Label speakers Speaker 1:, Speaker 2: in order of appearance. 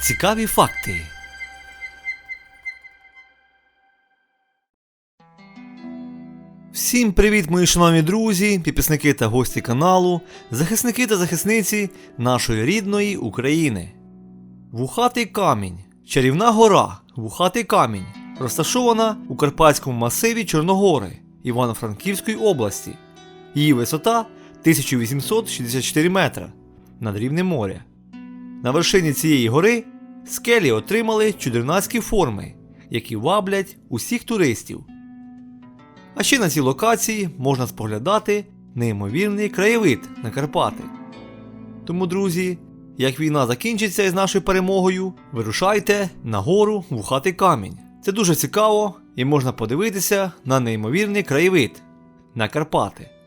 Speaker 1: Цікаві факти. Всім привіт, мої шановні друзі, підписники та гості каналу, захисники та захисниці нашої рідної України. Вухатий камінь. Чарівна гора Вухатий камінь розташована у Карпатському масиві Чорногори Івано-Франківської області. Її висота 1864 метра над рівнем моря. На вершині цієї гори скелі отримали чудернацькі форми, які ваблять усіх туристів. А ще на цій локації можна споглядати неймовірний краєвид на Карпати. Тому, друзі, як війна закінчиться із нашою перемогою, вирушайте на гору Вухатий камінь. Це дуже цікаво і можна подивитися на неймовірний краєвид на Карпати.